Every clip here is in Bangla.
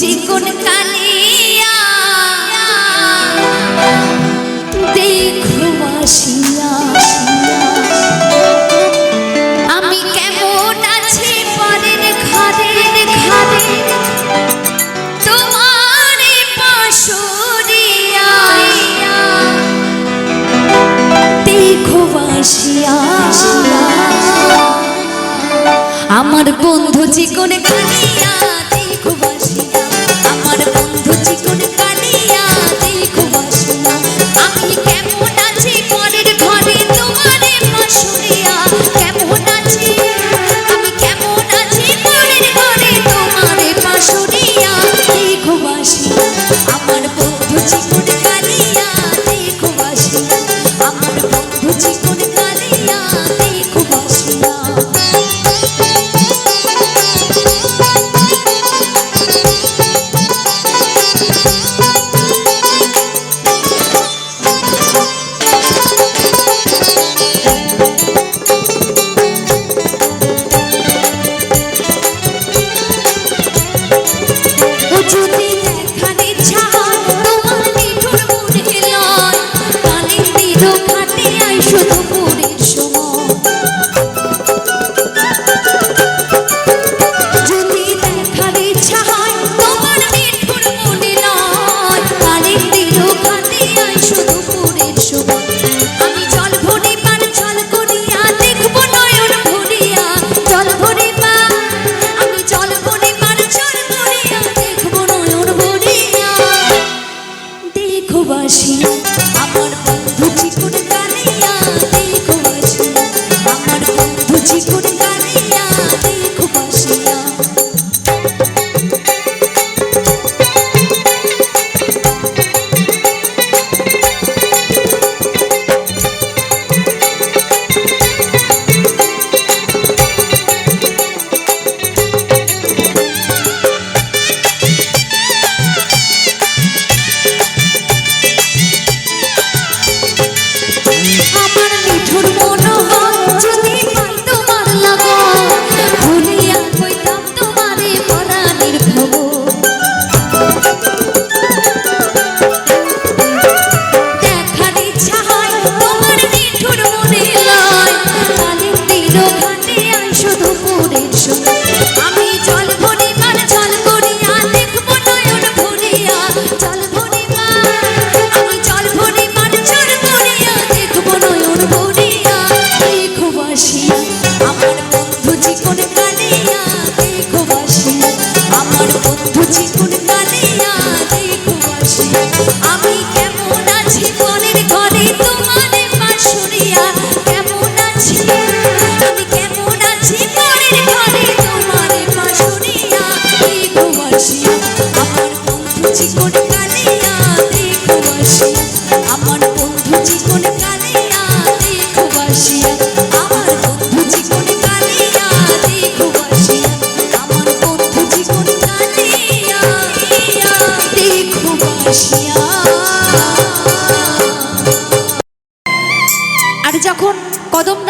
চিকন কালিয়া। দেখো আসিয়া আমি কেমন আছি পরের ঘরের ঘরে? তোমার পাশুরিয়া। দেখো আসিয়া আমার বন্ধু চিকন কালিয়া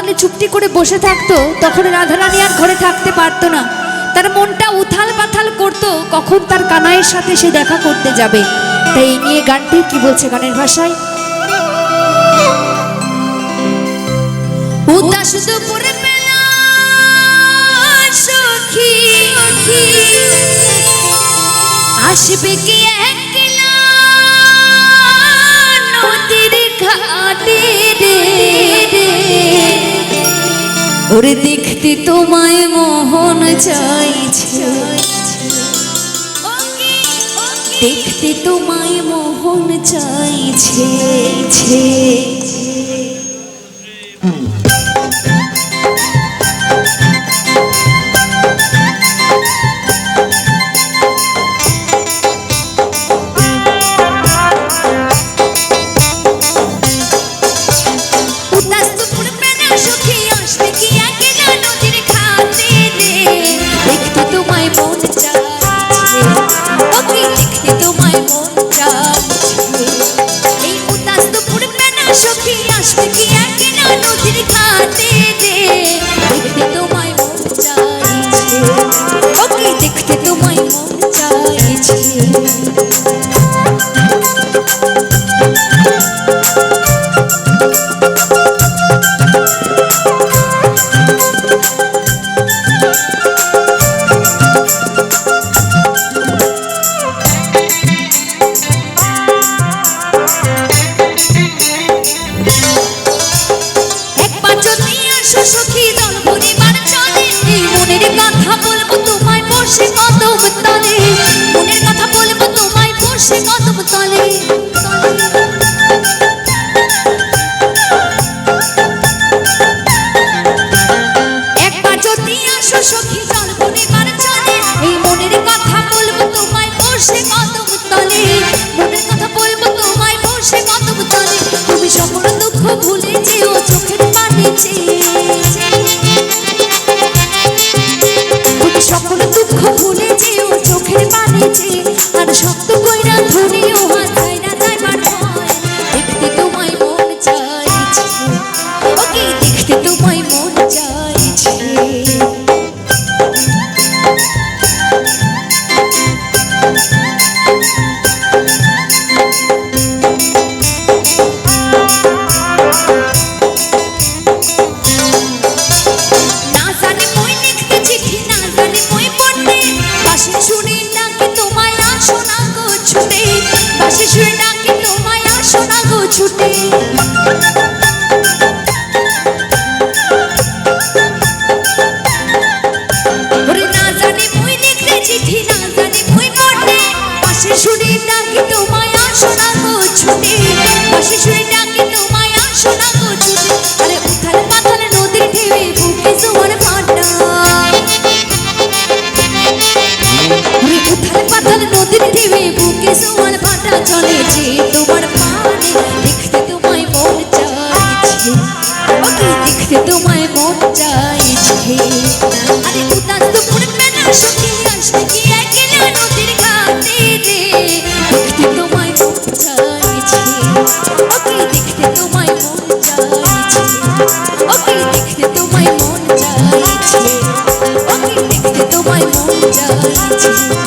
পারলে চুপটি করে বসে থাকতো, তখন রাধারানী আর ঘরে থাকতে পারতো না। তার মনটা উথাল পাথাল করতো, কখন তার কানাইয়ের সাথে সে দেখা করতে যাবে। তাই এই নিয়ে গানটি কি বলছে গানের ভাষায়? আসবে কি একলা নদীর ঘাটে রে? ওরে দেখতে তোমায় মোহন চাইছে। দেখতে তোমায় মোহন চাইছে। ওকে দেখতে তোমায় মন চাইছে ওকে দেখতে তোমায় মন চাইছে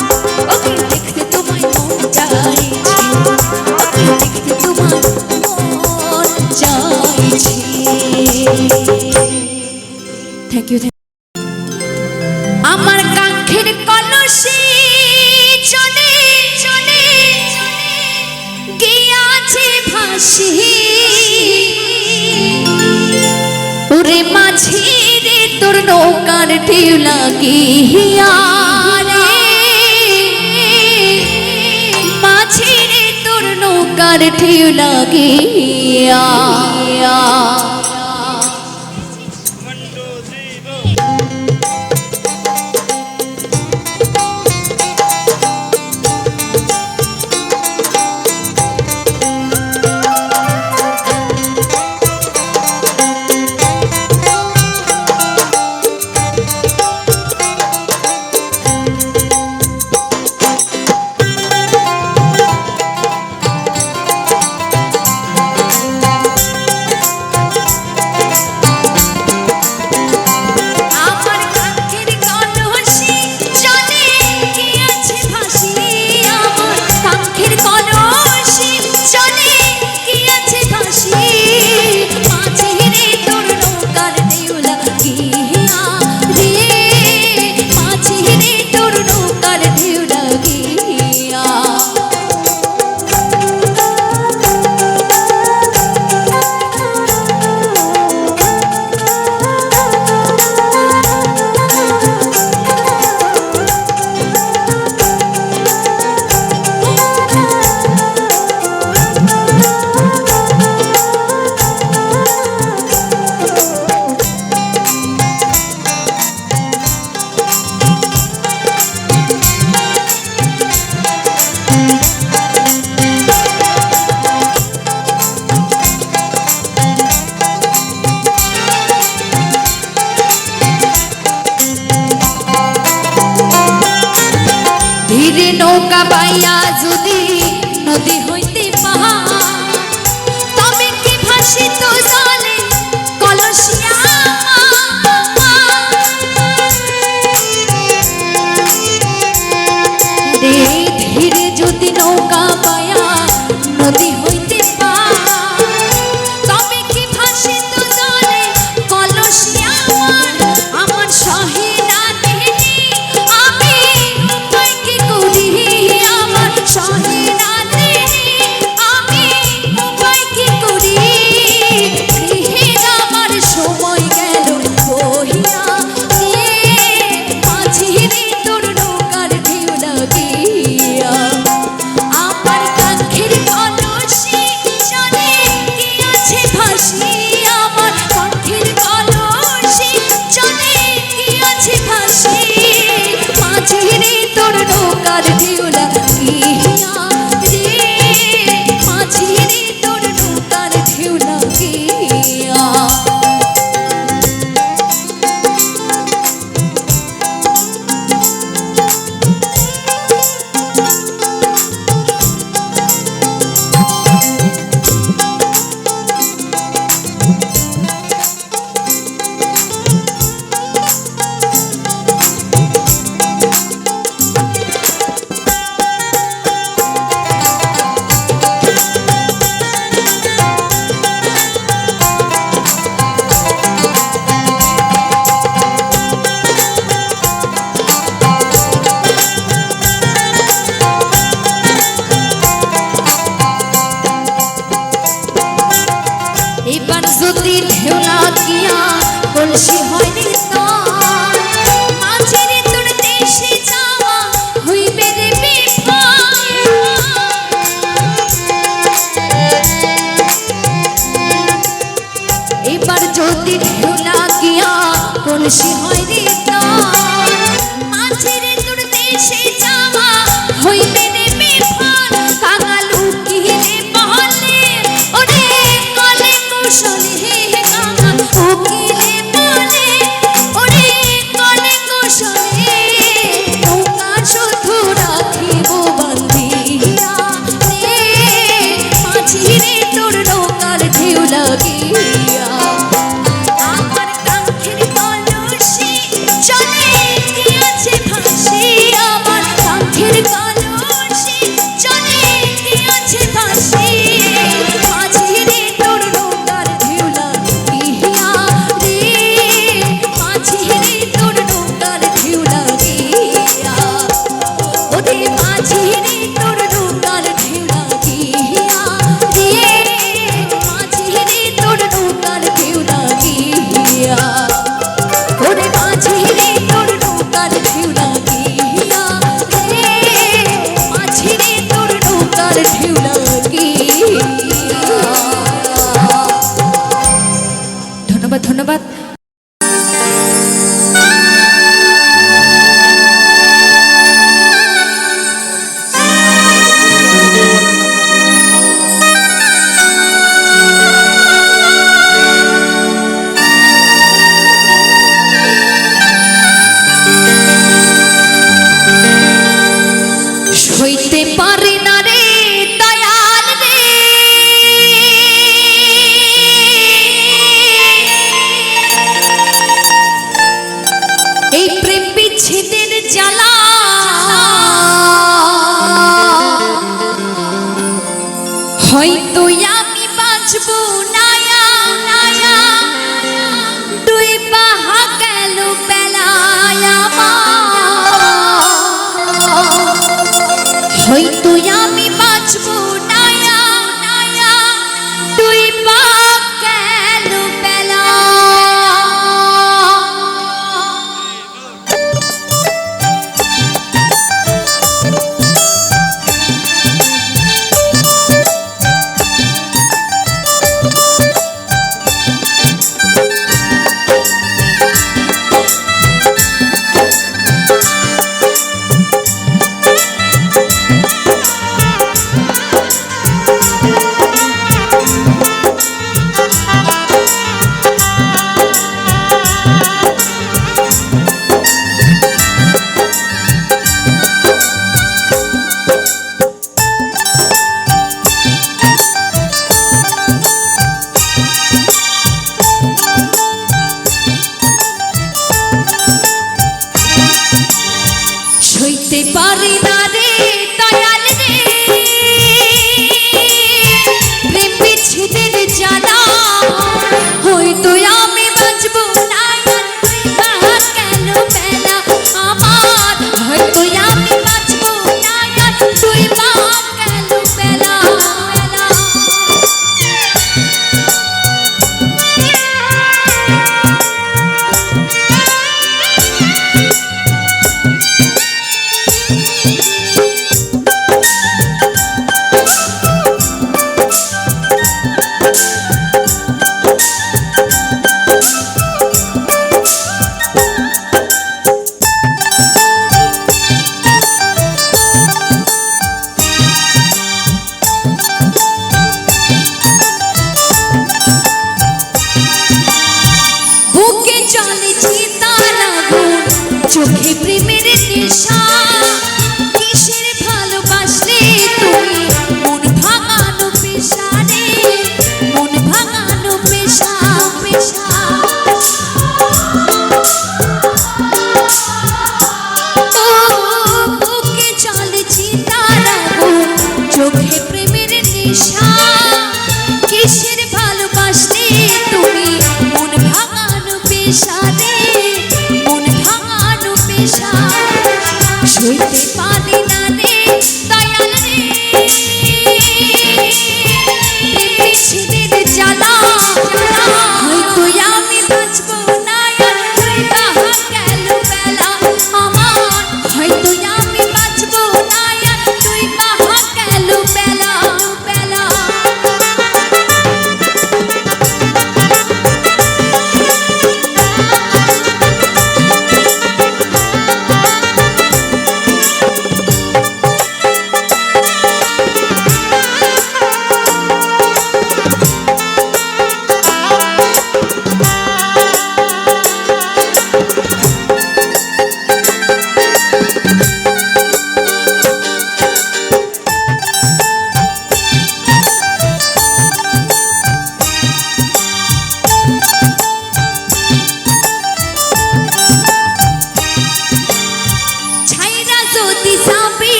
কি হিয়ারে? মাঝিরে তোর নৌকার ঠেউ লাগিয়া।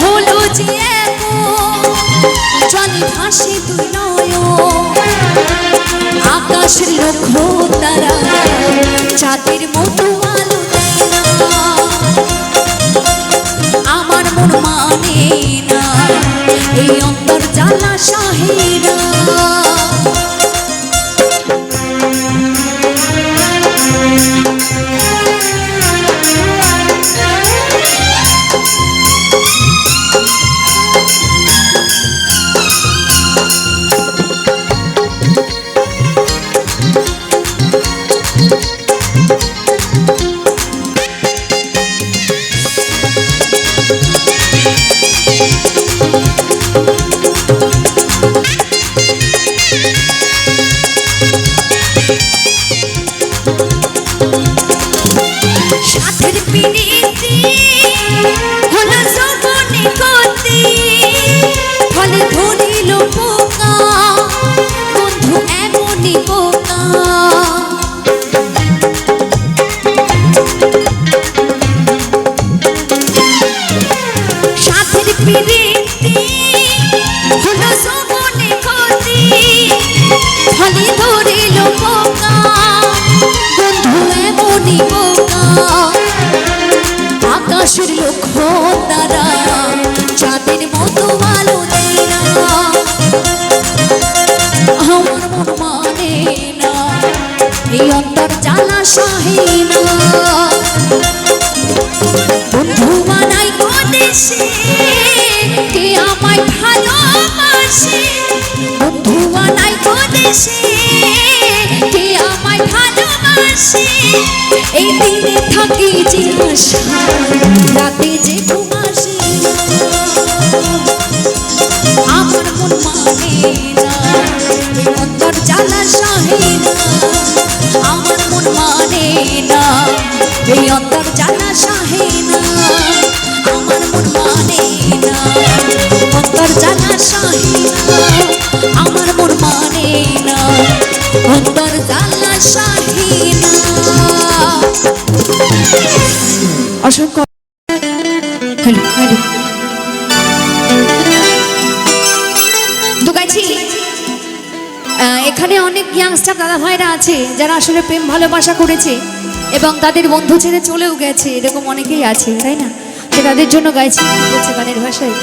হলো যে জলে ভাসে আকাশের লক্ষ্য তারা মতো আলো আমার মন মানে না, এই অন্তর না ভালোবাসে এই দিনে থাকি যে আশা, রাতে যে ঘুম আসে। আমার মন মানে না অন্তর জ্বালা সহে না। আমার মন মানে না, এই অন্তর জ্বালা সহে না। আমার মন মানে না, অন্তর জ্বালা সহে না। আমার মন মানে না, অন্তর জ্বালা সহে অসংখ্য এখানে অনেক ইয়াংস্টার দাদা ভাইরা আছে, যারা আসলে প্রেম ভালোবাসা করেছে এবং তাদের বন্ধু ছেড়ে চলেও গেছে, এরকম অনেকেই আছে, তাই না? তো তাদের জন্য গাইছি, বলছে গানের ভাষায়।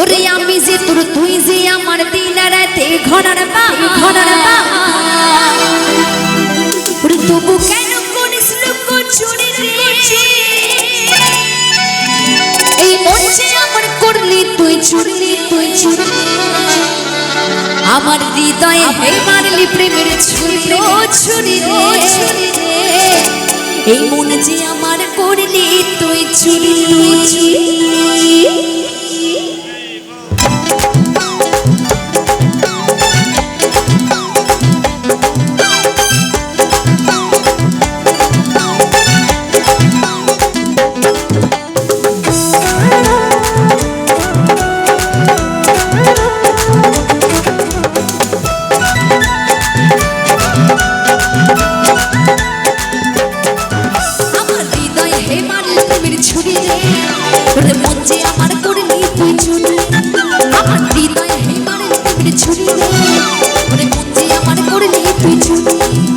ওরে আমি যে তোর, তুই যে আমার দিন ঘনার পা ঘনার পা ওরে তবু কেন এই মন যে আমার করলি তুই ছুড়লি তুই ছুড়লি আমার হৃদয়ে হে মারলি প্রেমের ছুরি ও ছুরি রে। এই মন যে আমার করলি তুই ছুড়লি ছুড়লি প্রেমের ছুরি রে। ওরে যে আমার করলি তুই চুরি। আমার হৃদয়ে হে মারলি প্রেমের ছুরি রে। ওরে যে আমার করলি তুই চুরি।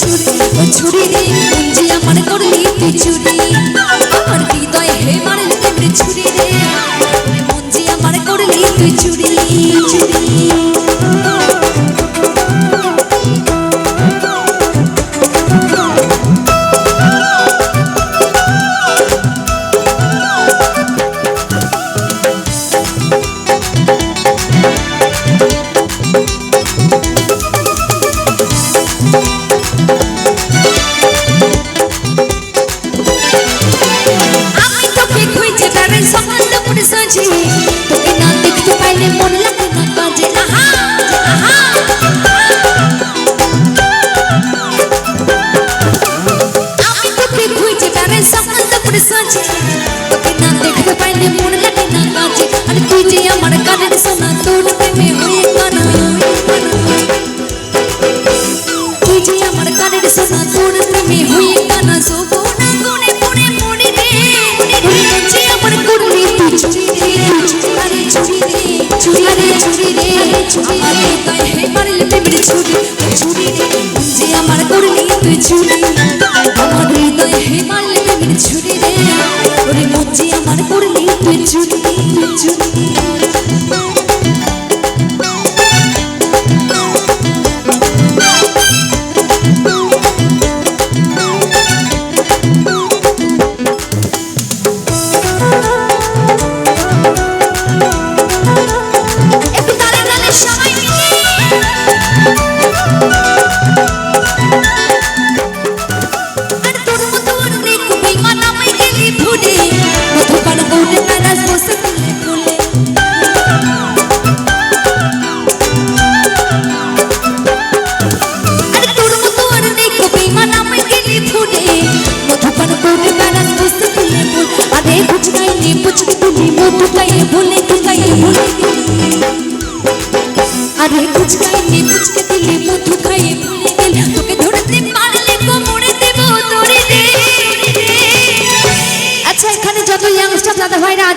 মারলি প্রেমের ছুরি ও ছুরি রে বুঝি আমার করলি তুই চুরি আমার হৃদয় হে মারলি প্রেমের ছুরি রে। বুঝি আমার করলি তুই চুরি চুরি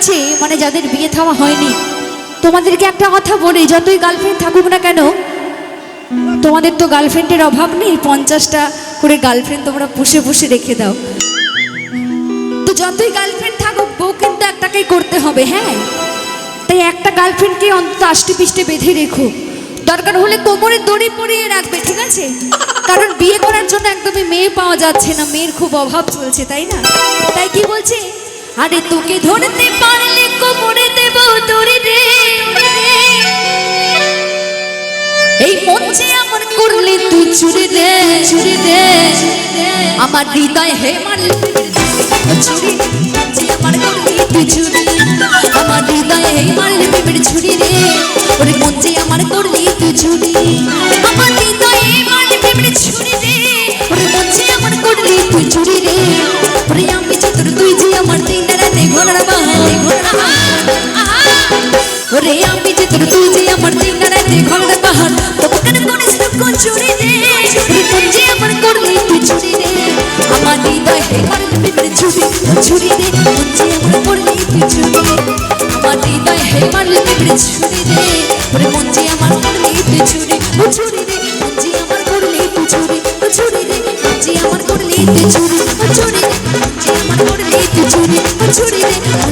আছে মানে যাদের বিয়ে থাওয়া হয়নি। তোমাদেরকে একটা কথা বলি, যতই গার্লফ্রেন্ড থাকুক না কেন, তোমাদের তো গার্লফ্রেন্ডের অভাব নেই, পঞ্চাশটা করে গার্লফ্রেন্ড তোমরা পুষে পুষে রেখে দাও। তো যতই গার্লফ্রেন্ড থাকুক, বউ কিন্তু একটাকেই করতে হবে হ্যাঁ? তাই একটা গার্লফ্রেন্ডকে অন্তত আষ্টে পিষ্টে বেঁধে রেখো। দরকার হলে কোমরে দড়ি পরিয়ে রাখবে, ঠিক আছে? কারণ বিয়ে করার জন্য একদমই মেয়ে পাওয়া যাচ্ছে না, মেয়ের খুব অভাব চলছে, তাই না? তাই কি বলছে? আরে তোকে ধরতে পারলে কোমরে দেব তোরে রে। এই মঞ্চে আমার করলে তুই চুরি দে চুরি দে। আমার হৃদয় হে মারলে ছুরি। আমার করলি তুই চুরি আমার হৃদয় হে মারলে প্রেমের ছুরি রে ছুরি